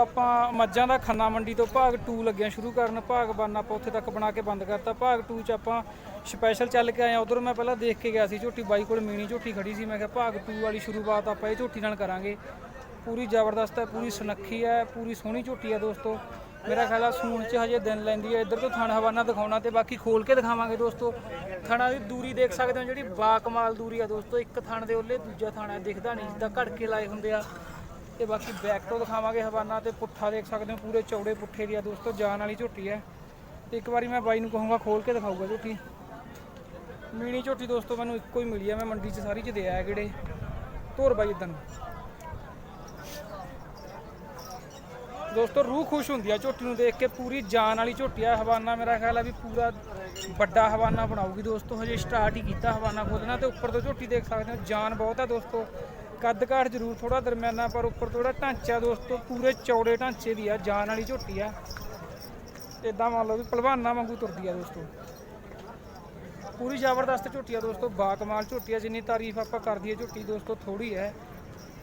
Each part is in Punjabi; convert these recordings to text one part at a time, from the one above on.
ਆਪਾਂ ਮੱਝਾਂ ਦਾ ਖੰਨਾ ਮੰਡੀ ਤੋਂ ਭਾਗ 2 ਲੱਗਿਆ ਸ਼ੁਰੂ ਕਰਨ, ਭਾਗ 1 ਆਪਾਂ ਉੱਥੇ ਤੱਕ ਬਣਾ ਕੇ ਬੰਦ ਕਰਤਾ। ਭਾਗ 2 ਚ ਆਪਾਂ ਸਪੈਸ਼ਲ ਚੱਲ ਕੇ ਆਏ ਉਧਰ ਮੈਂ ਪਹਿਲਾਂ ਦੇਖ ਕੇ ਗਿਆ ਸੀ, ਝੋਟੀ ਬਾਈ ਕੋਲ ਮੀਣੀ ਝੋਟੀ ਖੜੀ ਸੀ। ਮੈਂ ਕਿਹਾ ਭਾਗ 2 ਵਾਲੀ ਸ਼ੁਰੂਆਤ ਆਪਾਂ ਇਹ ਝੋਟੀ ਨਾਲ ਕਰਾਂਗੇ। ਪੂਰੀ ਜ਼ਬਰਦਸਤ ਹੈ, ਪੂਰੀ ਸੁਨੱਖੀ ਹੈ, ਪੂਰੀ ਸੋਹਣੀ ਝੋਟੀ ਹੈ ਦੋਸਤੋ। ਮੇਰਾ ਖਿਆਲ ਆ ਸੂਣ ਚ ਹਜੇ ਦਿਨ ਲੈਂਦੀ ਹੈ। ਇੱਧਰ ਤੋਂ ਥਣ ਹਵਾਨਾ ਦਿਖਾਉਣਾ ਤੇ ਬਾਕੀ ਖੋਲ ਕੇ ਦਿਖਾਵਾਂਗੇ ਦੋਸਤੋ। ਥਣਾ ਦੀ ਦੂਰੀ ਦੇਖ ਸਕਦੇ ਹੋ ਜਿਹੜੀ ਬਾਕਮਾਲ ਦੂਰੀ ਆ ਦੋਸਤੋ। ਇੱਕ ਥਣ ਦੇ ਉੱਲੇ ਦੂਜਾ ਥਾਣਾ ਦਿਖਦਾ ਨਹੀਂ। ਜਿੱਦਾਂ ਘੜਕੇ ਲਾਏ ਹੁੰਦੇ ਆ। ਤੇ ਬਾਕੀ ਬੈਕ ਤੋਂ ਦਿਖਾਵਾਂਗੇ ਹਵਾਨਾ ਤੇ ਪੁੱਠਾ ਦੇਖ ਸਕਦੇ ਹੋ, ਪੂਰੇ ਚੌੜੇ ਪੁੱਠੇ ਦੀ ਆ ਦੋਸਤੋ ਜਾਨ ਵਾਲੀ ਝੋਟੀ ਹੈ। ਤੇ ਇੱਕ ਵਾਰੀ ਮੈਂ ਬਾਈ ਨੂੰ ਕਹੂੰਗਾ ਖੋਲ ਕੇ ਦਿਖਾਊਗਾ ਝੋਟੀ। ਮੀਣੀ ਝੋਟੀ ਦੋਸਤੋ, ਮੈਨੂੰ ਇੱਕੋ ਹੀ ਮਿਲੀ ਆ, ਮੈਂ ਮੰਡੀ 'ਚ ਸਾਰੀ 'ਚ ਦੇ ਆਇਆ ਕਿਹੜੇ। ਧੋਰ ਬਾਈ ਇਦਾਂ ਦੋਸਤੋ, ਰੂਹ ਖੁਸ਼ ਹੁੰਦੀ ਆ ਝੋਟੀ ਨੂੰ ਦੇਖ ਕੇ, ਪੂਰੀ ਜਾਨ ਵਾਲੀ ਝੋਟੀ ਆ। ਹਵਾਨਾ ਮੇਰਾ ਖਿਆਲ ਆ ਵੀ ਪੂਰਾ ਵੱਡਾ ਹਵਾਨਾ ਬਣਾਉਗੀ ਦੋਸਤੋ, ਹਜੇ ਸਟਾਰਟ ਹੀ ਕੀਤਾ ਹਵਾਨਾ ਖੋਲਣਾ ਤੇ ਉੱਪਰ ਤੋਂ ਝੋਟੀ ਦੇਖ ਸਕਦੇ ਹੋ, ਜਾਨ ਬਹੁਤ ਆ ਦੋਸਤੋ। ਕੱਦ ਕਾਠ ਜ਼ਰੂਰ ਥੋੜਾ ਦਰਮਿਆਨਾ, ਪਰ ਉੱਪਰ ਥੋੜਾ ਢਾਂਚਾ ਦੋਸਤੋ, ਪੂਰੇ ਚੌੜੇ ਢਾਂਚੇ ਦੀ ਆ, ਜਾਨ ਵਾਲੀ ਝੋਟੀ ਆ। ਇਦਾਂ ਮੰਨ ਲਓ ਵੀ ਪਹਿਲਵਾਨਾਂ ਵਾਂਗੂ ਤੁਰਦੀ ਆ ਦੋਸਤੋ। ਪੂਰੀ ਜ਼ਬਰਦਸਤ ਝੋਟੀ ਆ ਦੋਸਤੋ, ਬਾਕਮਾਲ ਝੋਟੀ ਆ, ਜਿੰਨੀ ਤਾਰੀਫ ਆਪਾਂ ਕਰਦੀ ਦਈਏ ਝੋਟੀ ਦੋਸਤੋ ਥੋੜੀ ਹੈ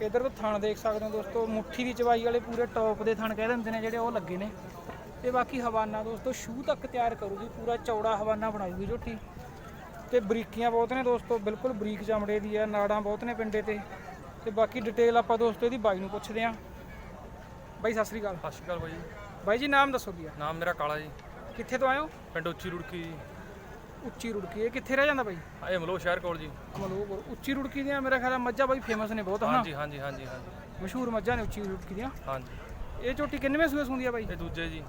ਇਧਰ ਤੋਂ ਥਣ ਦੇਖ ਸਕਦੇ ਹੋ ਦੋਸਤੋ, ਮੁੱਠੀ ਦੀ ਚਵਾਈ ਵਾਲੇ ਪੂਰੇ ਟੌਪ ਦੇ ਥਣ ਕਹਿ ਦਿੰਦੇ ਨੇ ਜਿਹੜੇ ਉਹ ਲੱਗੇ ਨੇ। ਤੇ ਬਾਕੀ ਹਵਾਨਾ ਦੋਸਤੋ ਸ਼ੂ ਤੱਕ ਤਿਆਰ ਕਰੂਗੀ, ਪੂਰਾ ਚੌੜਾ ਹਵਾਨਾ ਬਣਾਊਗੀ ਝੋਟੀ। ਤੇ ਬਰੀਕੀਆਂ ਬਹੁਤ ਨੇ ਦੋਸਤੋ, ਬਿਲਕੁਲ ਬਰੀਕ ਚਮੜੇ ਦੀ ਆ, ਨਾੜਾਂ ਬਹੁਤ ਨੇ ਪਿੰਡੇ ਤੇ। ਤੇ ਬਾਕੀ ਡਿਟੇਲ ਆਪਾਂ ਦੋਸਤੋ ਇਹਦੀ ਬਾਈ ਨੂੰ ਪੁੱਛਦੇ ਆਂ ਬਾਈ ਸਤਿ ਸ੍ਰੀ ਅਕਾਲ। ਸਤਿ ਸ਼੍ਰੀ ਅਕਾਲ ਬਾਈ ਬਾਈ ਜੀ ਨਾਮ ਦੱਸੋ ਕੀ ਆ? ਨਾਮ ਮੇਰਾ ਕਾਲਾ ਜੀ। ਕਿੱਥੇ ਤੋਂ ਆਏ ਹੋ? ਪਿੰਡ ਉੱਚੀ ਰੁੜਕੀ ਉੱਚੀ ਰੁੜਕੀ ਇਹ ਕਿੱਥੇ ਰਹਿ ਜਾਂਦਾ ਬਾਈ? ਇਹ ਮਲੋ ਸ਼ਹਿਰ ਕੋਲ ਜੀ। ਅਮਲੋਗਰ ਉੱਚੀ ਰੁੜਕੀ ਦੀਆਂ ਮੇਰਾ ਖਿਆਲ ਮੱਝਾਂ ਬਾਈ ਫੇਮਸ ਨੇ ਬਹੁਤ ਹਨਾ? ਹਾਂਜੀ ਹਾਂਜੀ ਹਾਂਜੀ ਹਾਂਜੀ। ਮਸ਼ਹੂਰ ਮੱਝਾਂ ਨੇ ਉੱਚੀ ਰੁੜਕੀ ਦੀਆਂ। ਹਾਂਜੀ। ਇਹ ਝੋਟੀ ਕਿੰਨਵੇਂ ਸੂਏ ਸੁੰਦੀ ਆ ਬਾਈ? ਇਹ ਦੂਜੇ ਜੀ।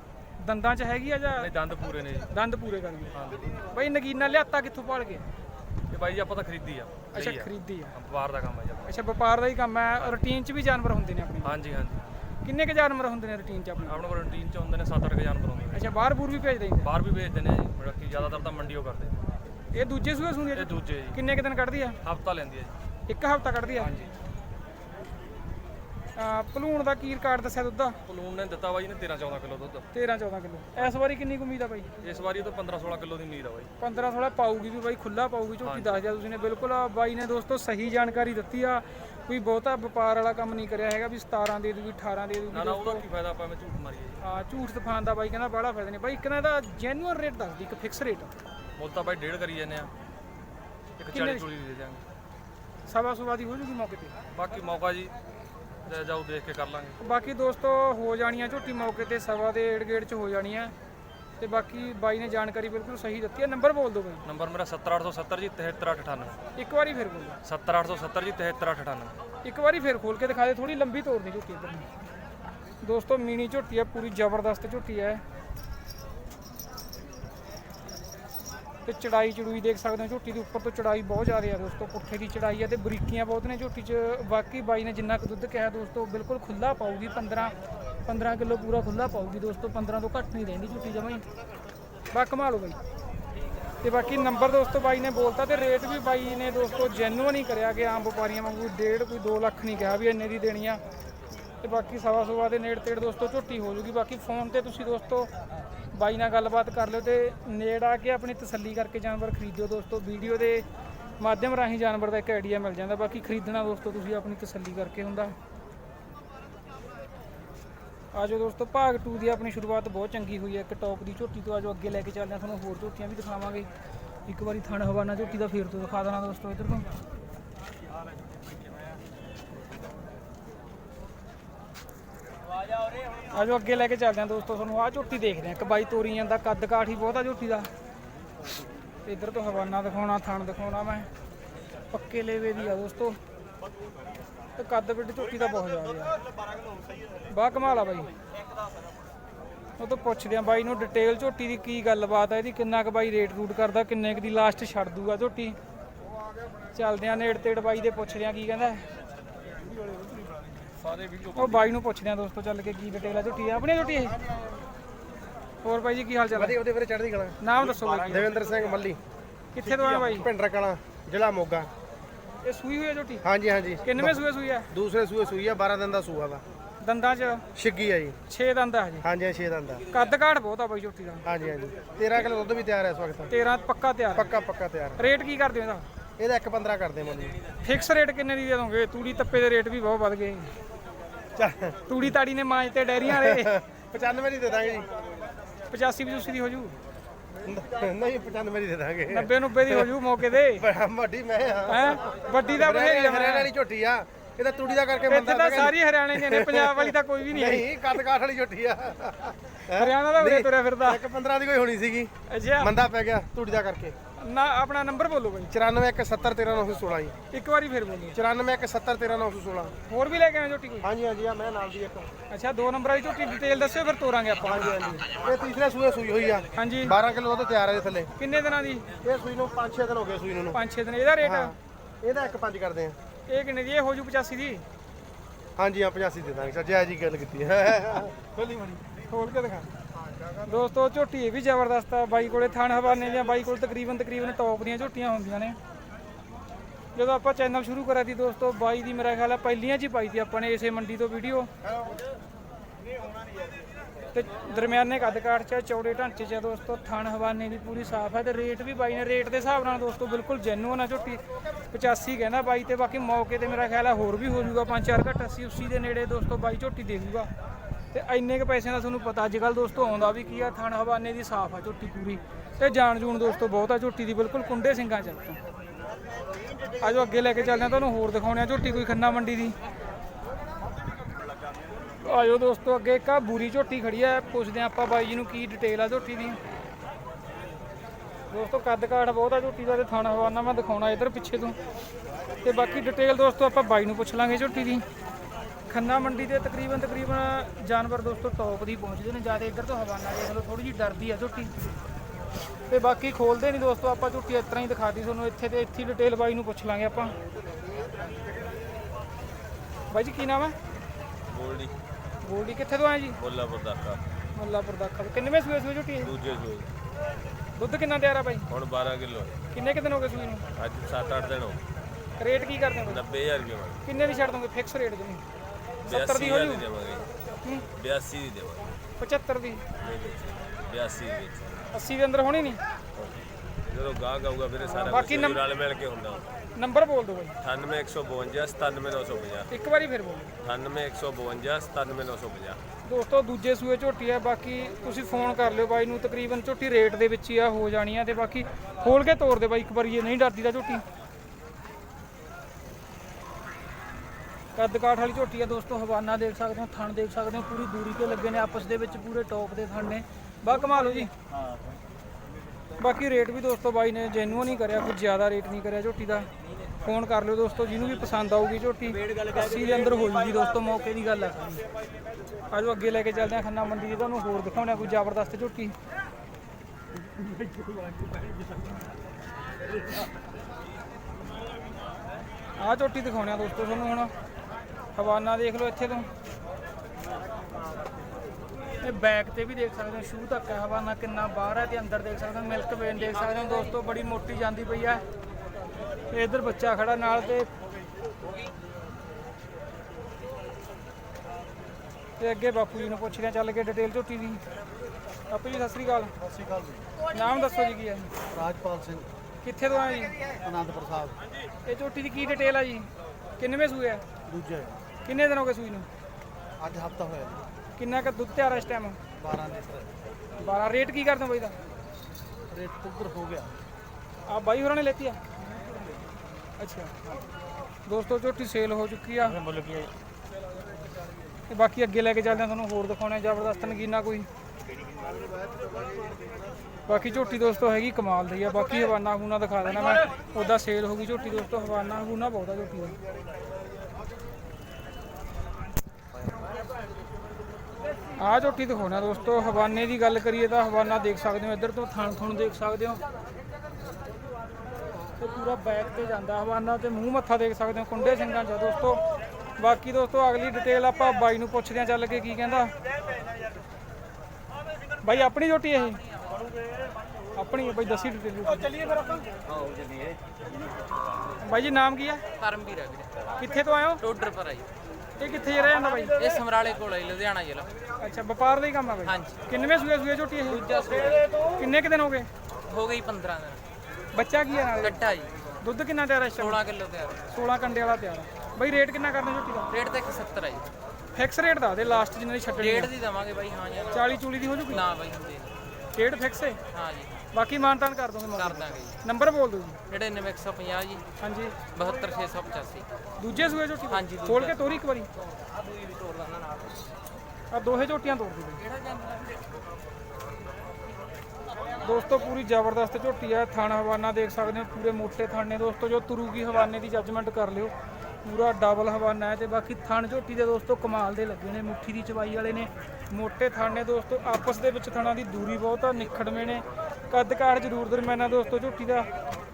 ਦੰਦਾਂ 'ਚ ਹੈਗੀ ਆ ਜਾਂ ਨਹੀਂ ਦੰਦ ਪੂਰੇ ਨੇ ਜੀ। ਦੰਦ ਪੂਰੇ ਕਰ ਹਾਂਜੀ। ਬਾਈ ਨਗੀਨਾ ਲਿਆਤਾ ਕਿੱਥੋਂ ਪਾਲ ਕੇ? ਇਹ ਬਾਈ ਜੀ ਆਪਾਂ ਤਾਂ ਖਰੀਦੀ ਆ। ਅੱਛਾ ਲਈ ਆ। ਖਰੀਦੀ ਆ। ਵਪਾਰ ਦਾ ਕੰਮ ਆ ਜੀ। ਅੱਛਾ ਵਪਾਰ ਦਾ ਹੀ ਕੰਮ ਹੈ ਰੂਟੀਨ 'ਚ ਵੀ ਜਾਨਵਰ ਹੁੰਦੇ ਨੇ ਆਪਣੇ। ਹਾਂਜੀ ਹਾਂਜੀ। ਕਿੰਨੇ ਕੁ ਜਾਨਵਰ ਹੁੰਦੇ ਨੇ ਰੂਟੀਨ 'ਚ ਆਪਣੇ? ਆਪਣੇ ਕੋਲ ਰੂਟੀਨ ਚ ਹੁੰਦੇ ਨੇ 7-8 ਜਾਨਵਰ ਹੁੰਦੇ ਨੇ। ਅੱਛਾ ਬਾਹਰ ਬੂਰ ਵੀ ਭੇਜ ਦਿੰਦੇ ਬਾਹਰ ਵੀ ਭੇਜਦੇ ਨੇ ਜੀ ਬਾਕੀ ਜ਼ਿਆਦਾਤਰ ਤਾਂ ਮੰਡੀਓ ਕਰਦੇ ਨੇ। ਇਹ ਦੂਜੇ ਸੂਏ ਸੁੰਦੀ ਇਹ ਦੂਜੇ ਜੀ। ਕਿੰਨੇ ਕੁ ਦਿਨ ਕੱਢਦੀ ਆ? ਹਫਤਾ ਲੈਂਦੀ ਹੈ ਜੀ। ਇੱਕ ਹਫਤਾ ਕੱਢਦੀ ਆ? ਹਾਂਜੀ। ਭਲੂਣ ਦਾ ਕੀ ਰਿਕਾਰਡ ਦੱਸਿਆ ਦੁੱਧ ਦਾ? ਪਲੂਨ ਨੇ ਦਿੱਤਾ ਬਾਈ ਨੇ 13-14 ਕਿਲੋ ਦੁੱਧ। 13 14 ਕਿਲੋ। ਇਸ ਵਾਰੀ ਕਿੰਨੀ ਕੁ ਉਮੀਦ ਆ ਬਾਈ? ਇਸ ਵਾਰੀ ਤਾਂ 15-16 ਕਿਲੋ ਦੀ ਉਮੀਦ ਆ ਬਾਈ। 15 16 ਪਾਊਗੀ ਵੀ ਬਾਈ ਖੁੱਲਾ ਪਾਊਗੀ ਝੋਟੀ ਦੱਸ ਦਿਆ ਤੁਸੀਂ ਨੇ। ਬਿਲਕੁਲ ਆ ਬਾਈ ਨੇ ਦੋਸਤੋ ਸਹੀ ਜਾਣਕਾਰੀ ਦਿੱਤੀ ਆ ਕੋਈ ਬਹੁਤਾ ਵਪਾਰ ਵਾਲਾ ਕੰਮ ਨਹੀਂ ਕਰਿਆ ਹੈਗਾ ਵੀ 17 ਦੇ ਦੂਗੀ 18 ਦੇ ਦੂਗੀ ਨਾ ਨਾ ਉਹਦਾ ਕੀ ਫਾਇਦਾ ਆਪਾਂ ਐਵੇਂ ਝੂਠ ਮਾਰੀਏ ਜੀ। ਆ ਝੂਠ ਤਫਾਨ ਦਾ ਬਾਈ ਕਹਿੰਦਾ ਬੜਾ ਫਾਇਦਾ ਨਹੀਂ। ਬਾਈ ਇੱਕ ਨਾ ਇਹਦਾ ਜੈਨੂਅਨ ਰੇਟ ਦੱਸਦੀ ਇੱਕ ਫਿਕਸ ਰੇਟ ਮੁੱਲ ਤਾਂ ਬਾਈ ਡੇਢ ਕਰੀ ਜਾਂਦੇ ਆ। ਇੱਕ 40 ਚੋਲੀ ਦੇ? ਦਿਆਂਗੇ। ਸਵਾ ਸਵਾ ਦੀ ਹੋ ਜੂਗੀ ਮੌਕੇ ਤੇ। ਬਾਕੀ ਮੌਕਾ ਜੀ ਲੈ ਜਾਓ ਦੇਖ ਕੇ ਕਰ ਲਾਂਗੇ। ਬਾਕੀ ਦੋਸਤੋ ਹੋ ਜਾਣੀਆਂ ਝੋਟੀ ਮੌਕੇ ਤੇ ਸਵਾ ਦੇ ਏੜ ਗੇੜ ਚ ਹੋ ਜਾਣੀਆਂ। ਤੇ ਬਾਕੀ ਬਾਈ ਨੇ ਜਾਣਕਾਰੀ ਬਿਲਕੁਲ ਸਹੀ ਦਿੱਤੀ ਹੈ। ਨੰਬਰ ਬੋਲ ਦਿਓ ਬਾਈ। ਨੰਬਰ ਮੇਰਾ 70870 ਜੀ 73898 ਇੱਕ ਵਾਰੀ ਫਿਰ ਬੋਲੋ। 70870 ਜੀ 73898 ਇੱਕ ਵਾਰੀ ਫਿਰ ਖੋਲ ਕੇ ਦਿਖਾ ਦੇ ਥੋੜੀ ਲੰਬੀ ਤੋੜਨੀ ਝੋਟੀ ਇੱਧਰ ਦੋਸਤੋ ਮੀਨੀ ਝੋਟੀ ਹੈ ਪੂਰੀ ਜ਼ਬਰਦਸਤ ਝੋਟੀ ਹੈ। ਤੇ ਚੜਾਈ ਚੜੂਈ ਦੇਖ ਸਕਦੇ ਹੋ, ਝੋਟੀ ਦੇ ਉੱਪਰ ਤੋਂ ਚੜਾਈ ਬਹੁਤ ਜ਼ਿਆਦਾ ਹੈ ਦੋਸਤੋ ਪੁੱਠੇ ਦੀ ਚੜਾਈ ਹੈ ਤੇ ਬਰੀਕੀਆਂ ਬਹੁਤ ਨੇ ਝੋਟੀ 'ਚ। ਬਾਕੀ ਬਾਈ ਨੇ ਜਿੰਨਾ ਕੁ ਦੁੱਧ ਕਿਹਾ ਦੋਸਤੋ, ਬਿਲਕੁਲ ਖੁੱਲਾ ਪਾਊਗੀ 15 15 ਕਿਲੋ ਪੂਰਾ ਖੁੱਲਾ ਪਾਊਗੀ ਦੋਸਤੋ 15 ਤੋਂ ਘੱਟ ਨਹੀਂ ਰਹਿੰਦੀ ਝੋਟੀ ਜਮਾਂ ਹੀ। ਬਾ, ਕਮਾਲ ਹੋ ਬਾਈ ਤੇ ਬਾਕੀ ਨੰਬਰ ਦੋਸਤੋ ਬਾਈ ਨੇ ਬੋਲਤਾ ਤੇ ਰੇਟ ਵੀ ਬਾਈ ਨੇ ਦੋਸਤੋ ਜੈਨੂਅਨ ਹੀ ਕਰਿਆ ਕਿ ਆਮ ਵਪਾਰੀਆਂ ਵਾਂਗੂ ਡੇਢ ਕੋਈ 2 ਲੱਖ ਨਹੀਂ ਕਿਹਾ ਵੀ ਇੰਨੇ ਦੀ ਦੇਣੀ ਆ। ਤੇ ਬਾਕੀ ਸਵਾ ਸਵਾ ਦੇ ਨੇੜ ਤੇੜ ਦੋਸਤੋ ਝੋਟੀ ਹੋ ਜੂਗੀ। ਬਾਕੀ ਫੋਨ ਤੇ ਤੁਸੀਂ ਦੋਸਤੋ ਬਾਈ ਨਾਲ ਗੱਲਬਾਤ ਕਰ ਲਿਓ ਤੇ ਨੇੜ ਆ ਕੇ ਆਪਣੀ ਤਸੱਲੀ ਕਰਕੇ ਜਾਨਵਰ ਖਰੀਦਿਓ ਦੋਸਤੋ। ਵੀਡੀਓ ਦੇ ਮਾਧਿਅਮ ਰਾਹੀਂ ਜਾਨਵਰ ਦਾ ਇੱਕ ਆਈਡੀਆ ਮਿਲ ਜਾਂਦਾ। ਬਾਕੀ ਖਰੀਦਣਾ ਦੋਸਤੋ, ਤੁਸੀਂ ਆਪਣੀ ਤਸੱਲੀ ਕਰਕੇ ਹੁੰਦਾ। ਆਜੋ ਦੋਸਤੋ, ਭਾਗ 2 ਦੀ ਆਪਣੀ ਸ਼ੁਰੂਆਤ ਬਹੁਤ ਚੰਗੀ ਹੋਈ ਹੈ। ਇੱਕ ਟੌਪ ਦੀ ਝੋਟੀ ਤੋਂ ਆਜੋ, ਅੱਗੇ ਲੈ ਕੇ ਚੱਲਦੇ ਹਾਂ। ਤੁਹਾਨੂੰ ਹੋਰ ਝੋਟੀਆਂ ਵੀ ਦਿਖਾਵਾਂਗੇ। ਇੱਕ ਵਾਰੀ ਥਣ ਹਵਾਨਾ ਝੋਟੀ ਦਾ ਫੇਰ ਤੋਂ ਦਿਖਾ ਦੇਣਾ ਦੋਸਤੋ ਇਧਰ ਤੋਂ। ਆਜੋ ਅੱਗੇ ਲੈ ਕੇ ਚੱਲਦੇ ਹਾਂ ਦੋਸਤੋ ਤੁਹਾਨੂੰ ਆਹ ਝੋਟੀ ਦੇਖਦੇ ਹਾਂ। ਇੱਕ ਬਾਈ ਤੋਰੀ ਜਾਂਦਾ, ਕੱਦ ਕਾਠ ਹੀ ਬਹੁਤ ਆ ਝੋਟੀ ਦਾ। ਇਧਰ ਤੋਂ ਹਵਾਨਾ ਦਿਖਾਉਣਾ, ਥਣ ਦਿਖਾਉਣਾ ਮੈਂ। ਪੱਕੇ ਲੇਵੇ ਦੀ ਆ ਦੋਸਤੋ। ਤੇ ਕੱਦ ਬਿੱਡ ਝੋਟੀ ਦਾ ਬਹੁਤ ਜ਼ਿਆਦਾ ਆ। ਬਾ ਕਮਾਲ ਆ ਬਾਈ। ਉਹ ਤੋਂ ਪੁੱਛਦੇ ਆ ਬਾਈ ਨੂੰ ਡਿਟੇਲ ਝੋਟੀ ਦੀ ਕੀ ਗੱਲਬਾਤ ਆ, ਇਹਦੀ ਕਿੰਨਾ ਕੁ ਬਾਈ ਰੇਟ ਰੂਟ ਕਰਦਾ, ਕਿੰਨੇ ਕੁ ਦੀ ਲਾਸਟ ਛੱਡ ਦੂਗਾ ਝੋਟੀ। ਚੱਲਦੇ ਆ ਨੇੜ ਤੇੜ ਬਾਈ ਦੇ ਪੁੱਛਦੇ ਆ ਕੀ ਕਹਿੰਦਾ। ਸਾਰੇ ਵੀਡੀਓ ਉਹ ਬਾਈ ਨੂੰ ਪੁੱਛਦੇ ਆ ਦੋਸਤੋ ਚੱਲ ਕੇ ਕੀ ਡਿਟੇਲ ਆ ਝੋਟੀ ਆਪਣੀ ਝੋਟੀ ਇਹ? ਹੋਰ ਬਾਈ ਜੀ ਕੀ ਹਾਲ ਚਾਲ ਹੈ ਉਹਦੇ ਵੀਰੇ ਚੜ੍ਹਦੀ ਕਲਾ। ਨਾਮ ਦੱਸੋ ਬਾਈ ਦੇਵਿੰਦਰ ਸਿੰਘ ਮੱਲੀ। ਕਿੱਥੇ ਤੋਂ ਆਇਆ ਬਾਈ? ਪਿੰਡਰ ਕਲਾ ਜ਼ਿਲ੍ਹਾ ਮੋਗਾ। ਇਹ ਸੂਈ ਹੋਈ ਹੈ ਝੋਟੀ ਹਾਂਜੀ ਹਾਂਜੀ। ਕਿੰਨਵੇਂ ਸੂਏ ਸੂਈ ਹੈ ਦੂਸਰੇ ਸੂਏ ਸੂਈ ਆ 12 ਦਿਨ ਦਾ ਸੂਆ ਵਾ। ਦੰਦਾਂ 'ਚ? ਛਿੱਗੀ ਆ ਜੀ। 6 ਦੰਦ ਆ ਹਜੇ। ਹਾਂਜੀ 6 ਦਿਨ ਦਾ ਕੱਦ ਕਾਠ ਬਹੁਤ ਆ ਬਾਈ ਝੋਟੀ ਦਾ। ਹਾਂਜੀ ਹਾਂਜੀ। 13 ਕਿਲੋ ਦੁੱਧ ਵੀ ਤਿਆਰ ਹੈ ਇਸ ਵਕਤ। 13 ਪੱਕਾ ਤਿਆਰ ਪੱਕਾ ਪੱਕਾ ਤਿਆਰ ਰੇਟ ਕੀ ਕਰਦੇ ਹੋ ਇਹਦਾ? ਇਹਦਾ 1 15 ਕਰਦੇ ਮੁੱਲ ਜੀ ਫਿਕਸ ਰੇਟ ਕਿੰਨੇ ਦੀ ਦੇ ਦੋਗੇ? ਤੂੜੀ ਤੱਪੇ ਦੇ ਰੇਟ ਵੀ ਬਹੁਤ ਵੱਧ ਗਏ। ਤੂੜੀ ਤਾੜੀ ਨੇ ਮਾਂਜ ਤੇ ਡੈਰੀਆਂ ਵਾਲੇ। 95 ਦੀ ਦੇ ਦਾਂਗੇ ਜੀ। 85 85 ਦੀ ਹੋ ਜੂ ਨਹੀਂ 95 ਦੀ ਦੇ ਦਾਂਗੇ। 90 90 ਦੀ ਹੋ ਜੂ ਮੌਕੇ ਤੇ। ਬੜਾ ਵੱਡੀ ਮੈਂ ਹੈ? ਵੱਡੀ ਦਾ ਬਥੇਰੀ ਹਰਿਆਣਾ ਵਾਲੀ ਝੋਟੀ ਆ। ਇਹ ਤਾਂ ਤੂੜੀ ਦਾ ਕਰਕੇ ਇੱਥੇ ਬੰਦਾ ਤਾਂ ਸਾਰੀ ਹਰਿਆਣੇ ਦੀਆਂ ਨੇ ਪੰਜਾਬ ਵਾਲੀ ਤਾਂ ਕੋਈ ਵੀ ਨਹੀਂ ਨਹੀਂ ਕੱਦ ਕਾਠ ਵਾਲੀ ਝੋਟੀ ਆ। ਹਰਿਆਣਾ ਦਾ ਉਰੇ ਤੁਰਿਆ ਫਿਰਦਾ। ਇੱਕ 15 ਦੀ ਕੋਈ ਹੋਣੀ ਸੀਗੀ। ਅੱਛਾ। ਮੰਦਾ ਪੈ ਗਿਆ ਤੂੜੀ ਦਾ ਕਰਕੇ। ਨਾ ਆਪਣਾ ਨੰਬਰ ਬੋਲੋ ਬਾਈ। 9417131916 ਜੀ। ਇੱਕ ਵਾਰੀ ਫਿਰ ਬੋਲੋ 9417131916 ਹੋਰ ਵੀ ਲੈ ਕੇ ਆਏ ਝੋਟੀ ਕੋਈ? ਹਾਂਜੀ ਹਾਂਜੀ ਆ ਮੈਂ ਨਾਲ ਦੀ ਇੱਕ। ਅੱਛਾ ਦੋ ਨੰਬਰ ਵਾਲੀ ਝੋਟੀ ਡਿਟੇਲ ਦੱਸਿਓ ਫਿਰ ਤੋਰਾਂਗੇ ਆਪਾਂ। ਹਾਂਜੀ ਹਾਂਜੀ। ਇਹ ਤੀਸਰੇ ਸੂਏ ਸੂਈ ਹੋਈ ਆ। ਹਾਂਜੀ। 12 ਕਿਲੋ ਦੁੱਧ ਤਿਆਰ ਹੈ ਥੱਲੇ। ਕਿੰਨੇ ਦਿਨਾਂ ਦੀ? ਇਹ ਸੂਈ ਨੂੰ 5-6 ਦਿਨ ਹੋ ਗਏ ਸੂਈ ਨੂੰ। 5-6 ਦਿਨ ਇਹਦਾ ਰੇਟ? ਇਹਦਾ ਇੱਕ ਪੰਜ ਕਰਦੇ ਆ। ਇਹ ਕਿੰਨੇ ਦੀ? ਇਹ ਹੋ ਜੂ 85 ਦੀ? ਹਾਂਜੀ ਆ 85 ਦੇ ਦਾਂਗੇ ਸਰ। ਜੈ ਜੀ ਗੱਲ ਕੀਤੀ ਹੈ। ਖੋਲੀ ਮਣੀ ਖੋਲ ਕੇ ਦਿਖਾ। ਦੋਸਤੋ, ਝੋਟੀ ਇਹ ਵੀ ਜ਼ਬਰਦਸਤ ਆ। ਬਾਈ ਕੋਲੇ ਥਣ ਹਵਾਨੇ ਦੀਆਂ, ਬਾਈ ਕੋਲ ਤਕਰੀਬਨ ਤਕਰੀਬਨ ਟੌਪ ਦੀਆਂ ਝੋਟੀਆਂ ਹੁੰਦੀਆਂ ਨੇ। ਜਦੋਂ ਆਪਾਂ ਚੈਨਲ ਸ਼ੁਰੂ ਕਰਿਆ ਸੀ ਦੋਸਤੋ, ਬਾਈ ਦੀ ਮੇਰਾ ਖਿਆਲ ਆ ਪਹਿਲੀਆਂ 'ਚ ਹੀ ਪਾਈ ਸੀ ਆਪਾਂ ਨੇ ਇਸੇ ਮੰਡੀ ਤੋਂ ਵੀਡੀਓ ਤੇ ਦਰਮਿਆਨੇ ਕੱਦ ਕਾਠ ਚ, ਚੌੜੇ ਢਾਂਚੇ ਚ ਦੋਸਤੋ, ਥਣ ਹਵਾਨੇ ਦੀ ਪੂਰੀ ਸਾਫ਼ ਹੈ ਤੇ ਰੇਟ ਵੀ ਬਾਈ ਨੇ ਰੇਟ ਦੇ ਹਿਸਾਬ ਨਾਲ ਦੋਸਤੋ ਬਿਲਕੁਲ ਜੈਨੂਨ ਆ ਝੋਟੀ। 85 ਕਹਿੰਦਾ ਬਾਈ ਤੇ ਬਾਕੀ ਮੌਕੇ ਤੇ ਮੇਰਾ ਖਿਆਲ ਆ ਹੋਰ ਵੀ ਹੋ ਜਾਊਗਾ 5-4 ਘੱਟ 80 80 ਦੇ ਨੇੜੇ ਦੋਸਤੋ ਬਾਈ ਝੋਟੀ ਦੇ ਦੂਗਾ ਤੇ ਇੰਨੇ ਕ ਪੈਸਿਆਂ ਦਾ ਤੁਹਾਨੂੰ ਪਤਾ ਅੱਜ ਕੱਲ ਦੋਸਤੋ ਆਉਂਦਾ ਵੀ ਕੀ ਆ, ਥਣ ਹਵਾਨੇ ਦੀ ਸਾਫ਼ ਆ ਝੋਟੀ ਪੂਰੀ। ਤੇ ਜਾਣ ਜੂਣ ਦੋਸਤੋ ਬਹੁਤ ਆ ਝੋਟੀ ਦੀ, ਬਿਲਕੁਲ ਕੁੰਡੇ ਸਿੰਘਾਂ ਚ ਆਜੋ ਅੱਗੇ ਲੈ ਕੇ ਚੱਲਦੇ ਆ ਤੁਹਾਨੂੰ ਹੋਰ ਦਿਖਾਉਣੇ ਆ ਝੋਟੀ ਕੋਈ ਖੰਨਾ ਮੰਡੀ ਦੀ। ਆਜੋ ਦੋਸਤੋ ਅੱਗੇ ਇੱਕ ਆ ਬੂਰੀ ਝੋਟੀ ਖੜੀ ਆ, ਪੁੱਛਦੇ ਆ ਆਪਾਂ ਬਾਈ ਜੀ ਨੂੰ ਕੀ ਡਿਟੇਲ ਆ ਝੋਟੀ ਦੀ। ਦੋਸਤੋ ਕੱਦ ਕਾਠ ਬਹੁਤ ਆ ਝੋਟੀ ਦਾ ਤੇ ਥਾਣਾ ਹਵਾਨਾ ਮੈਂ ਦਿਖਾਉਣਾ ਇਧਰ ਪਿੱਛੇ ਤੋਂ। ਤੇ ਬਾਕੀ ਡਿਟੇਲ ਦੋਸਤੋ ਆਪਾਂ ਬਾਈ ਨੂੰ ਪੁੱਛ ਲਾਂਗੇ ਝੋਟੀ ਦੀ। ਖੰਨਾ ਮੰਡੀ ਦੇ ਤਕਰੀਬਨ ਤਕਰੀਬਨ ਜਾਨਵਰ ਦੋਸਤੋ ਟੌਪ ਦੀ ਪਹੁੰਚਦੇ ਨੇ ਜ਼ਿਆਦਾ ਇੱਧਰ ਤੋਂ ਹਵਾਨਾ ਦੇਖ ਲਓ ਥੋੜੀ ਜਿਹੀ ਡਰਦੀ ਆ ਝੋਟੀ। ਤੇ ਬਾਕੀ ਖੋਲਦੇ ਨਹੀਂ ਦੋਸਤੋ ਆਪਾਂ ਝੋਟੀ ਇਸ ਤਰ੍ਹਾਂ ਹੀ ਦਿਖਾਤੀ ਤੁਹਾਨੂੰ ਇੱਥੇ ਤੇ ਇੱਥੇ ਡਿਟੇਲ ਬਾਈ ਨੂੰ ਪੁੱਛ ਲਾਂਗੇ ਆਪਾਂ। ਬਾਈ ਜੀ ਕੀ ਨਾਮ ਹੈ? ਗੋਲਡੀ ਗੋਲਡੀ ਕਿੱਥੇ ਤੋਂ ਆਏ ਜੀ? ਮੁੱਲਾਪੁਰ ਦਾਖਾ ਮੁੱਲਾਪੁਰ ਦਾ ਖਬ ਕਿੰਨੇਵੇਂ ਸੂਏ ਸੂਏ ਝੋਟੀ? ਹੈ ਦੂਜੇ ਸੂਏ। ਦੁੱਧ ਕਿੰਨਾ ਤਿਆਰ ਆ ਬਾਈ? ਹੁਣ 12 ਕਿਲੋ। ਕਿੰਨੇ ਕੁ ਦਿਨ ਹੋ ਗਏ ਸੂਈ ਨੂੰ? ਅੱਜ 7-8 ਦਿਨ ਹੋ ਰੇਟ ਕੀ ਕਰਦੇ ਹੋ 90000 ਰੁਪਏ ਕਿੰਨੇ ਦੀ ਛੱਡ ਦੋਗੇ? ਫਿਕਸ ਰੇਟ ਜਣੀ 70 ਦੀ 82000 ਹੋ ਦੀ ਜੂ? ਦੇਵਾਂਗੇ। 82 ਦੀ ਦੇਵਾਂਗੇ। 75 ਦੀ? ਨਹੀਂ ਵੇਚੀ 82 ਦੀ ਵੇਚੀ 80 ਦੇ ਅੰਦਰ ਹੋਣੀ ਨਹੀਂ? ਜਦੋਂ ਗਾਹਕ ਆਊਗਾ ਫਿਰ ਇਹ ਸਾਰਾ ਬਾਕੀ ਕੁਝ ਨੰਬ- ਰਲ ਮਿਲ ਕੇ ਹੁੰਦਾ ਨੰਬਰ ਬੋਲ ਦਿਓ ਬਾਈ। 98152 97950 ਇੱਕ ਵਾਰੀ ਫਿਰ ਬੋਲੋ 98152 97950 ਦੋਸਤੋ ਦੂਜੇ ਸੂਏ ਝੋਟੀ ਆ ਬਾਕੀ ਤੁਸੀਂ ਫੋਨ ਕਰ ਲਿਓ ਬਾਈ ਨੂੰ। ਤਕਰੀਬਨ ਝੋਟੀ ਰੇਟ ਦੇ ਵਿੱਚ ਹੀ ਆ ਹੋ ਜਾਣੀ ਆ ਤੇ ਬਾਕੀ ਖੋਲ ਕੇ ਤੋਰ ਦੇ ਬਾਈ ਇੱਕ ਵਾਰੀ ਇਹ ਨਹੀਂ ਡਰਦੀ ਦਾ ਝੋਟੀ। ਕੱਦ ਕਾਠ ਵਾਲੀ ਝੋਟੀ ਆ ਦੋਸਤੋ, ਹਵਾਨਾ ਦੇਖ ਸਕਦੇ ਹੋ, ਥਣ ਦੇਖ ਸਕਦੇ ਹੋ, ਪੂਰੀ ਦੂਰੀ ਤੇ ਲੱਗੇ ਨੇ, ਆਪਸ ਦੇ ਵਿੱਚ ਪੂਰੇ ਟੌਪ ਦੇ ਥਣ ਨੇ। ਬਾ, ਕਮਾਲ ਜੀ। ਬਾਕੀ ਰੇਟ ਵੀ ਦੋਸਤੋ ਬਾਈ ਨੇ ਜੈਨੂਅਨ ਹੀ ਕਰਿਆ ਕੁਝ ਜ਼ਿਆਦਾ ਰੇਟ ਨਹੀਂ ਕਰਿਆ ਝੋਟੀ ਦਾ। ਫੋਨ ਕਰ ਲਿਓ ਦੋਸਤੋ, ਜਿਹਨੂੰ ਵੀ ਪਸੰਦ ਆਊਗੀ ਝੋਟੀ 80 ਦੇ ਅੰਦਰ ਹੋ ਜੂਗੀ ਦੋਸਤੋ, ਮੌਕੇ ਦੀ ਗੱਲ ਆ। ਸਾਰੀ ਆਜੋ ਅੱਗੇ ਲੈ ਕੇ ਚੱਲਦੇ ਆ ਖੰਨਾ ਮੰਡੀ ਦੀ ਤੁਹਾਨੂੰ ਹੋਰ ਦਿਖਾਉਣਾ ਕੋਈ ਜ਼ਬਰਦਸਤ ਝੋਟੀ। ਆਹ ਝੋਟੀ ਦਿਖਾਉਣੇ ਆ ਦੋਸਤੋ ਤੁਹਾਨੂੰ ਹੁਣ। ਹਵਾਨਾ ਦੇਖ ਲਓ ਇੱਥੇ ਤੋਂ। ਇਹ ਬੈਕ ਤੇ ਵੀ ਦੇਖ ਸਕਦੇ ਹੋ ਸ਼ੂ ਤੱਕ ਹੈ ਹਵਾਨਾ ਕਿੰਨਾ ਬਾਹਰ ਹੈ ਤੇ ਅੰਦਰ ਦੇਖ ਸਕਦੇ ਹੋ ਮਿਲਕ ਵੇਨ ਦੇਖ ਸਕਦੇ ਹੋ ਦੋਸਤੋ ਬੜੀ ਮੋਟੀ ਜਾਂਦੀ ਪਈ ਹੈ। ਤੇ ਇਧਰ ਬੱਚਾ ਖੜਾ ਨਾਲ ਤੇ ਤੇ ਅੱਗੇ ਬਾਪੂ ਜੀ ਨੂੰ ਪੁੱਛਦੇ ਆ ਚੱਲ ਕੇ ਡਿਟੇਲ ਝੋਟੀ ਦੀ। ਬਾਪੂ ਜੀ ਸਤਿ ਸ੍ਰੀ ਅਕਾਲ। ਸਤਿ ਸ਼੍ਰੀ ਅਕਾਲ ਜੀ। ਨਾਮ ਦੱਸੋ ਜੀ ਕੀ ਹੈ? ਰਾਜਪਾਲ ਸਿੰਘ। ਕਿੱਥੇ ਤੋਂ ਆਏ ਜੀ? ਆਨੰਦਪੁਰ ਸਾਹਿਬ। ਇਹ ਝੋਟੀ ਦੀ ਕੀ ਡਿਟੇਲ ਆ ਜੀ? ਕਿੰਨੇਵੇਂ ਸੂਏ ਆ? ਦੂਜੇ ਕਿੰਨੇ ਦਿਨ ਹੋ ਗਏ ਸੂਈ ਨੂੰ? ਅੱਜ ਹਫਤਾ ਹੋਇਆ ਜੀ। ਕਿੰਨਾ ਕੁ ਦੁੱਧ ਤਿਆਰ ਆ ਇਸ ਟਾਈਮ 12 ਲੀਟਰ। 12 ਰੇਟ ਕੀ ਕਰਦੇ ਹੋ ਬਾਈ ਦਾ? ਰੇਟ ਕੁੱਕਰ ਹੋ ਗਿਆ। ਆ ਬਾਈ ਹੋਰਾਂ ਨੇ ਲੈਤੀ ਆ? ਅੱਛਾ। ਦੋਸਤੋ ਝੋਟੀ ਸੇਲ ਹੋ ਚੁੱਕੀ ਆ। ਮੁੱਲ ਕੀ ਹੈ ਤੇ ਬਾਕੀ ਅੱਗੇ ਲੈ ਕੇ ਚੱਲਦੇ ਆ ਤੁਹਾਨੂੰ ਹੋਰ ਦਿਖਾਉਣੇ ਜ਼ਬਰਦਸਤ ਨਗੀਨਾ ਕੋਈ। ਬਾਕੀ ਝੋਟੀ ਦੋਸਤੋ ਹੈਗੀ ਕਮਾਲ ਦੀ ਆ। ਬਾਕੀ ਹਵਾਨਾ ਹੂਨਾ ਦਿਖਾ ਦੇਣਾ ਮੈਂ। ਉਹਦਾ ਸੇਲ ਹੋ ਗਈ ਝੋਟੀ ਦੋਸਤੋ। ਹਵਾਨਾ ਹੂਨਾ ਬਹੁਤਾ ਝੋਟੀ ਦਾ। ਆ ਝੋਟੀ ਦਿਖਾਉਣਾ ਦੋਸਤੋ ਹਵਾਨੇ ਦੀ ਗੱਲ ਕਰੀਏ ਤਾਂ ਹਵਾਨਾ ਦੇਖ ਸਕਦੇ ਹੋ ਇੱਧਰ ਤੋਂ ਥਣ ਥਣ ਦੇਖ ਸਕਦੇ ਹੋ। ਤੇ ਪੂਰਾ ਬੈਕ ਤੇ ਜਾਂਦਾ ਹਵਾਨਾ ਤੇ ਮੂੰਹ ਮੱਥਾ ਦੇਖ ਸਕਦੇ ਹੋ ਕੁੰਡੇ ਸਿੰਘਾਂ ਚ ਦੋਸਤੋ। ਬਾਕੀ ਦੋਸਤੋ ਅਗਲੀ ਡਿਟੇਲ ਆਪਾਂ ਬਾਈ ਨੂੰ ਪੁੱਛਦੇ ਆ ਚੱਲ ਕੇ ਕੀ ਕਹਿੰਦਾ। ਬਾਈ ਆਪਣੀ ਝੋਟੀ ਇਹ? ਆਪਣੀ ਬਾਈ ਦੱਸੀ ਡਿਟੇਲ ਚੱਲੀਏ ਫਿਰ ਆਪਾਂ। ਆਓ ਜਲੀਏ ਬਾਈ ਜੀ ਨਾਮ ਕੀ ਹੈ? ਧਰਮਵੀਰ ਹੈ ਵੀਰੇ। ਕਿੱਥੇ ਤੋਂ ਆਏ ਹੋ? ਟੋਡਰ ਪਰ ਆਈ ਇਹ ਕਿੱਥੇ ਰਹਿ ਜਾਂਦਾ ਬਾਈ? ਇਹ ਸਮਰਾਲੇ ਕੋਲ ਹੈ ਲੁਧਿਆਣਾ ਜ਼ਿਲ੍ਹਾ। ਅੱਛਾ ਵਪਾਰ ਦਾ ਹੀ ਕੰਮ ਆ ਬਾਈ? ਹਾਂਜੀ। ਕਿੰਨਵੇਂ ਸੂਏ ਸੂਏ ਝੋਟੀ ਇਹ? ਦੂਜਾ ਸੂਆ। ਕਿੰਨੇ ਕੁ ਦਿਨ ਹੋ ਗਏ? ਹੋ ਗਈ 15 ਦਿਨ। ਬੱਚਾ ਕੀ ਹੈ ਨਾਲ? ਕੱਟਾ ਜੀ। ਦੁੱਧ ਕਿੰਨਾ ਤਿਆਰ ਹੈ ਇਸ ਟਾਈਮ 16 ਕਿਲੋ ਤਿਆਰ 16 ਕੰਡੇ ਵਾਲਾ ਤਿਆਰ ਹੈ ਬਾਈ ਰੇਟ ਕਿੰਨਾ ਕਰਦੇ ਝੋਟੀ ਦਾ? ਰੇਟ ਤਾਂ 170 ਹੈ ਜੀ। ਫਿਕਸ ਰੇਟ ਦੱਸ ਦੇ ਲਾਸਟ ਜਿੰਨੇ ਦੀ ਛੱਡਣੀ ਆ। ਦੀ ਦਵਾਂਗੇ ਬਾਈ ਹਾਂ ਜੀ 40 ਚੂਲੀ ਦੀ ਹੋ ਜੂਗੀ? ਨਾ ਬਾਈ ਹੁੰਦੇ ਡੇਢ ਫਿਕਸ ਹੈ? ਹਾਂ ਜੀ। ਬਾਕੀ ਮਾਨਤਾਨ ਕਰ ਦੋਗੇ ਕਰ ਦਾਂਗੇ ਜੀ। ਨੰਬਰ ਬੋਲ ਦਿਓ ਜੀ। 99150 ਜੀ। ਹਾਂਜੀ। 72685 ਦੂਜੇ ਸੂਏ ਝੋਟੀ ਹਾਂਜੀ, ਦੂਜਾ। ਖੋਲ ਕੇ ਤੋਰੀ ਇੱਕ ਵਾਰੀ। ਆ ਦੂਜੀ ਵੀ ਤੋੜ ਦਾਂ ਨਾਲ ਆ ਦੋਹੇ ਝੋਟੀਆਂ ਤੋੜ ਦਿਓ ਜੀ। ਕਿਹੜਾ ਜਾਂਦਾ? ਦੋਸਤੋ ਪੂਰੀ ਜ਼ਬਰਦਸਤ ਝੋਟੀ ਹੈ। ਥਣ ਹਵਾਨਾ ਦੇਖ ਸਕਦੇ ਹੋ ਪੂਰੇ ਮੋٹے ਥਣ ਦੋਸਤੋ ਜੋ ਤੁਰੂਗੀ ਹਵਾਨੇ ਦੀ ਜੱਜਮੈਂਟ ਕਰ ਲਿਓ। ਪੂਰਾ ਡਬਲ ਹਵਾਨਾ ਹੈ ਤੇ ਬਾਕੀ ਥਣ ਝੋਟੀ ਦੇ ਦੋਸਤੋ ਕਮਾਲ ਦੇ ਲੱਗੇ ਨੇ, ਮੁੱਠੀ ਦੀ ਚਵਾਈ ਵਾਲੇ ਨੇ। ਮੋٹے ਥਣ ਨੇ ਦੋਸਤੋ, ਆਪਸ ਦੇ ਵਿੱਚ ਥਣਾਂ ਦੀ ਦੂਰੀ ਬਹੁਤ ਆ, ਨਿਖੜਵੇਂ ਨੇ। ਕੱਦ ਕਾਠ ਜ਼ਰੂਰ ਦਰਮਿਆਨਾ ਦੋਸਤੋ ਝੋਟੀ ਦਾ।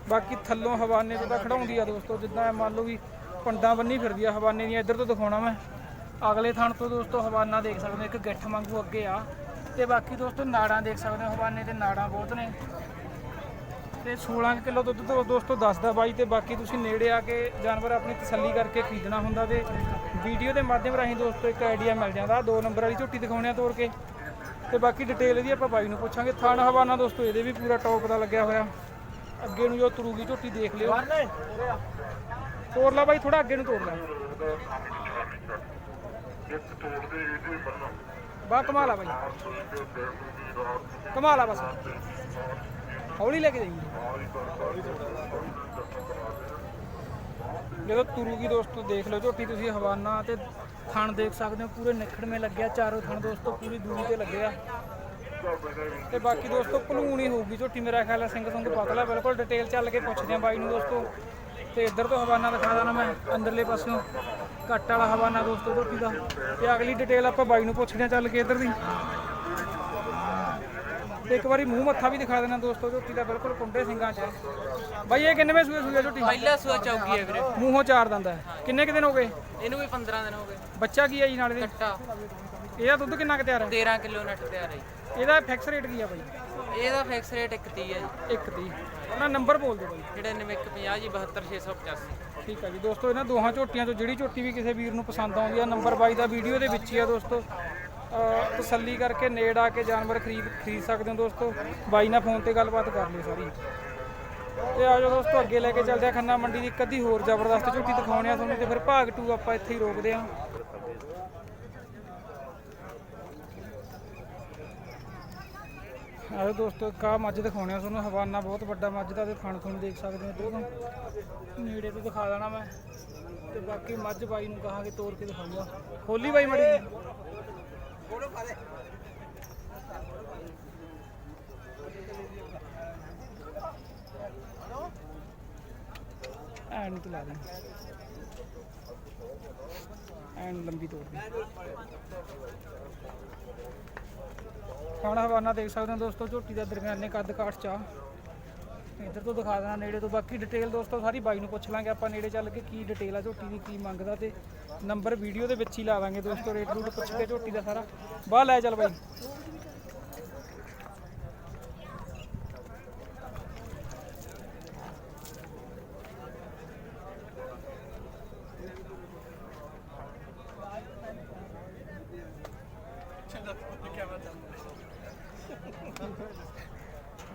ਬਾਕੀ ਥੱਲੋਂ ਹਵਾਨੇ ਤੋਂ ਤਾਂ ਖੜਾਉਂਦੀ ਆ ਦੋਸਤੋ, ਜਿੱਦਾਂ ਮੰਨ ਲਓ ਵੀ ਪੰਡਾਂ ਬੰਨੀ ਫਿਰਦੀ ਆ ਹਵਾਨੇ ਦੀਆਂ, ਇੱਧਰ ਤੋਂ ਦਿਖਾਉਣਾ ਮੈਂ। ਅਗਲੇ ਥਣ ਤੋਂ ਦੋਸਤੋ ਹਵਾਨਾ ਦੇਖ ਸਕਦੇ ਹੋ, ਇੱਕ ਗਿੱਠ ਵਾਂਗੂ ਅੱਗੇ ਆ। ਤੇ ਬਾਕੀ ਦੋਸਤੋ ਨਾੜਾਂ ਦੇਖ ਸਕਦੇ ਹੋ, ਹਵਾਨੇ ਤੇ ਨਾੜਾਂ ਬਹੁਤ ਨੇ। ਤੇ 16 ਕਿਲੋ ਦੁੱਧ ਤੋਂ ਦੋਸਤੋ ਦੱਸਦਾ ਬਾਈ ਤੇ ਬਾਕੀ ਤੁਸੀਂ ਨੇੜੇ ਆ ਕੇ ਜਾਨਵਰ ਆਪਣੀ ਤਸੱਲੀ ਕਰਕੇ ਖਰੀਦਣਾ ਹੁੰਦਾ ਤੇ ਵੀਡੀਓ ਦੇ ਮਾਧਿਅਮ ਰਾਹੀਂ ਦੋਸਤੋ ਇੱਕ ਆਈਡੀਆ ਮਿਲ ਜਾਂਦਾ। ਦੋ ਨੰਬਰ ਵਾਲੀ ਝੋਟੀ ਦਿਖਾਉਣੇ ਆ ਤੋਰ ਕੇ। ਤੇ ਬਾਕੀ ਡਿਟੇਲ ਇਹਦੀ ਆਪਾਂ ਬਾਈ ਨੂੰ ਪੁੱਛਾਂਗੇ। ਥਾਣ ਹਵਾਨਾ ਦੋਸਤੋ ਇਹਦੇ ਵੀ ਪੂਰਾ ਟੌਪ ਦਾ ਲੱਗਿਆ ਹੋਇਆ। ਅੱਗੇ ਨੂੰ ਜੋ ਤੁਰੂਗੀ ਝੋਟੀ ਦੇਖ ਲਿਓ। ਤੋੜ ਲਾ ਬਾਈ ਥੋੜਾ ਅੱਗੇ ਨੂੰ ਤੋੜ ਲੈ। ਬਾ ਕਮਾਲ ਆ ਬਾਈ। ਕਮਾਲ ਆ ਬਸ। ਹੌਲੀ ਲੈ ਕੇ ਜਾਈਏ ਜਦੋਂ ਤੁਰੂਗੀ ਦੋਸਤੋ, ਦੇਖ ਲਓ ਝੋਟੀ ਤੁਸੀਂ ਹਵਾਨਾ ਤੇ ਥਣ ਦੇਖ ਸਕਦੇ ਹੋ, ਪੂਰੇ ਨਿਖੜਵੇਂ ਲੱਗਿਆ, ਚਾਰੋਂ ਥਣ ਦੋਸਤੋ ਪੂਰੀ ਦੂਰੀ ਤੇ ਲੱਗਿਆ ਤੇ ਬਾਕੀ ਦੋਸਤੋ, ਭਲੂਣ ਹੀ ਹੋਊਗੀ ਝੋਟੀ, ਮੇਰਾ ਖਿਆਲ ਹੈ ਸਿੰਘ ਸੰਗ ਪਤਲਾ, ਬਿਲਕੁਲ ਡਿਟੇਲ ਚੱਲ ਕੇ ਪੁੱਛਦੇ ਆ ਬਾਈ ਨੂੰ ਦੋਸਤੋ। ਤੇ ਇੱਧਰ ਤੋਂ ਹਵਾਨਾ ਦਿਖਾ ਦਾਂ ਮੈਂ, ਅੰਦਰਲੇ ਪਾਸਿਓਂ ਘੱਟ ਵਾਲਾ ਹਵਾਨਾ ਦੋਸਤੋ ਝੋਟੀ ਦਾ। ਤੇ ਅਗਲੀ ਡਿਟੇਲ ਆਪਾਂ ਬਾਈ ਨੂੰ ਪੁੱਛਦੇ ਆ ਚੱਲ ਕੇ ਇੱਧਰ ਦੀ। ਤੇ ਇੱਕ ਵਾਰੀ ਮੂੰਹ ਮੱਥਾ ਵੀ ਦਿਖਾ ਦੇਣਾ ਦੋਸਤੋ ਝੋਟੀ ਦਾ ਬਿਲਕੁਲ ਕੁੰਡੇ ਸਿੰਘਾਂ 'ਚ ਹੈ। ਬਾਈ ਇਹ ਕਿੰਨੇਵੇਂ ਸੂਏ ਸੂਏ ਝੋਟੀ? ਪਹਿਲਾ ਸੂਆ ਚੌਕੀ ਹੈ ਵੀਰੇ। ਮੂੰਹੋਂ ਚਾਰ ਦੰਦਾ ਹੈ ਕਿੰਨੇ ਕੁ ਦਿਨ ਹੋ ਗਏ? ਇਹਨੂੰ ਵੀ 15 ਦਿਨ ਹੋ ਗਏ। ਬੱਚਾ ਕੀ ਹੈ ਜੀ ਨਾਲ ਇਹਦੇ? ਕੱਟਾ। ਇਹਦਾ ਦੁੱਧ ਕਿੰਨਾ ਕੁ ਤਿਆਰ ਹੈ? 13 ਕਿਲੋ ਨੱਟ ਤਿਆਰ ਹੈ ਜੀ। ਇਹਦਾ ਫਿਕਸ ਰੇਟ ਕੀ ਆ ਬਾਈ? ਇਹਦਾ ਫਿਕਸ ਰੇਟ 130 ਹੈ ਜੀ। ਇੱਕ ਦੀ ਆਪਣਾ ਨੰਬਰ ਬੋਲ ਦਿਓ ਬਾਈ। 99150 ਜੀ 72685 ਠੀਕ ਹੈ ਜੀ। ਦੋਸਤੋ ਇਹਨਾਂ ਦੋਹਾਂ ਝੋਟੀਆਂ ਚੋਂ ਜਿਹੜੀ ਝੋਟੀ ਵੀ ਕਿਸੇ ਵੀਰ ਨੂੰ ਪਸੰਦ ਆਉਂਦੀ ਆ ਨੰਬਰ ਬਾਈ ਦਾ ਵੀਡੀਓ ਦੇ ਵਿੱਚ ਹੀ ਆ ਦੋਸਤੋ। ਤਸੱਲੀ ਕਰਕੇ ਨੇੜ ਆ ਕੇ ਜਾਨਵਰ ਖਰੀਦ ਖਰੀਦ ਸਕਦੇ ਹੋ ਦੋਸਤੋ। ਬਾਈ ਨਾਲ ਫੋਨ ਤੇ ਗੱਲਬਾਤ ਕਰ ਲਿਓ ਸਾਰੀ। ਤੇ ਆਜੋ ਦੋਸਤੋ, ਅੱਗੇ ਲੈ ਕੇ ਚੱਲਦੇ ਆ ਖੰਨਾ ਮੰਡੀ ਦੀ ਇੱਕ ਹੋਰ ਜ਼ਬਰਦਸਤ ਝੂਠੀ ਦਿਖਾਉਣੇ ਆ ਤੁਹਾਨੂੰ ਤੇ ਫਿਰ ਭਾਗ 2 ਆਪਾਂ ਇੱਥੇ ਹੀ ਰੋਕਦੇ ਆ ਆਜੋ ਦੋਸਤੋ, ਇੱਕ ਮੱਝ ਦਿਖਾਉਣੇ ਆ ਤੁਹਾਨੂੰ, ਹਵਾਨਾ ਬਹੁਤ ਵੱਡਾ ਮੱਝ ਦਾ ਤੇ ਥਣ ਤੁਹਾਨੂੰ ਦੇਖ ਸਕਦੇ ਹੋ ਇੱਧਰ ਨੇੜੇ ਤੋਂ ਦਿਖਾ ਦੇਣਾ ਮੈਂ। ਤੇ ਬਾਕੀ ਮੱਝ ਬਾਈ ਨੂੰ ਕਹਾਂਗੇ ਤੋੜ ਕੇ ਦਿਖਾਊਗਾ ਹੋਲੀ ਬਾਈ ਮੜੀ ਐਨ ਤੋਂ ਲਾ ਦੇ। ਐਨ ਲੰਬੀ ਤੋੜ ਦੇ। ਖਾਣਾ ਹਵਾਨਾ ਦੇਖ ਸਕਦੇ ਹੋ ਦੋਸਤੋ, ਝੋਟੀ ਦਾ ਦਰਮਿਆਨੇ ਕੱਦ ਕਾਠ ਚਾ ਇੱਧਰ ਤੋਂ ਦਿਖਾ ਦੇਣਾ ਨੇੜੇ ਤੋਂ ਬਾਕੀ ਡਿਟੇਲ ਦੋਸਤੋ, ਸਾਰੀ ਬਾਈ ਨੂੰ ਪੁੱਛ ਲਾਂਗੇ ਆਪਾਂ ਨੇੜੇ ਚੱਲ ਕੇ ਕੀ ਡਿਟੇਲ ਆ ਝੋਟੀ ਦੀ, ਕੀ ਮੰਗਦਾ ਤੇ ਨੰਬਰ ਵੀਡੀਓ ਦੇ ਵਿੱਚ ਹੀ ਲਾ ਦਾਂਗੇ ਦੋਸਤੋ ਰੇਟ ਰੂਟ ਪੁੱਛ ਕੇ ਝੋਟੀ ਦਾ ਸਾਰਾ ਬਾਹ ਲੈ ਚੱਲ ਬਾਈ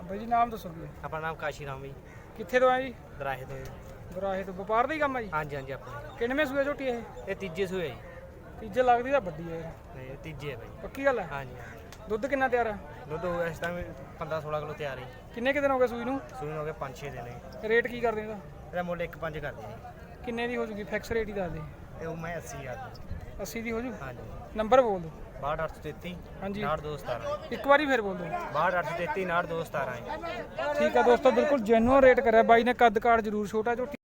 ਬਾਈ ਜੀ ਨਾਮ ਦੱਸੋ? ਆਪਣਾ ਨਾਮ ਕਾਸ਼ੀ ਰਾਮ ਜੀ ਕਿੱਥੇ ਤੋਂ ਆ ਜੀ ਦਰਾਹੇ ਤੋਂ ਜੀ। ਗਰਾਹੇ ਤੋਂ ਵਪਾਰ ਦਾ ਹੀ ਕੰਮ ਆ ਜੀ। ਹਾਂਜੀ ਹਾਂਜੀ ਆਪਣੇ। ਕਿੰਨਵੇਂ ਸੂਏ ਝੋਟੀ ਇਹ? ਇਹ ਤੀਜੇ ਸੂਏ ਜੀ। ਤੀਜੇ ਲੱਗਦੀ ਤਾਂ ਵੱਡੀ ਹੈ। ਨਹੀਂ ਇਹ ਤੀਜੇ ਹੈ ਬਾਈ। ਪੱਕੀ ਗੱਲ ਹੈ ਹਾਂਜੀ। ਦੁੱਧ ਕਿੰਨਾ ਤਿਆਰ ਹੈ ਦੁੱਧ ਹੋ ਇਸ ਟਾਈਮ 15 16 ਕਿਲੋ ਤਿਆਰ ਹੈ ਕਿੰਨੇ ਕੁ ਦਿਨ ਹੋ ਗਏ ਸੂਈ ਨੂੰ? ਸੂਈ ਹੋ ਗਏ 5-6 ਦਿਨ ਹੈ ਰੇਟ ਕੀ ਕਰਦੇ ਇਹਦਾ? ਇਹਦਾ ਮੁੱਲ 1.5 ਕਰਦੇ ਜੀ। ਕਿੰਨੇ ਦੀ ਹੋ ਜੂਗੀ? ਫਿਕਸ ਰੇਟ ਹੀ ਦੱਸ ਦੇ। ਇਹ ਉਹ ਮੈਂ 80 ਹਜ਼ਾਰ 80 ਦੀ ਹੋ ਜੂ? ਹਾਂਜੀ। ਨੰਬਰ ਬੋਲ ਦਿਓ। 62833 ਹਾਂਜੀ। 927 ਇੱਕ ਵਾਰੀ ਫਿਰ ਬੋਲ ਦਿਓ। 62833 927 ਠੀਕ ਹੈ ਦੋਸਤੋ ਬਿਲਕੁਲ ਜੈਨੂਅਨ ਰੇਟ ਕਰਿਆ। ਬਾਈ ਨੇ ਕੱਦ ਕਾਠ ਜ਼ਰੂਰ ਛੋਟਾ ਝੋਟੀ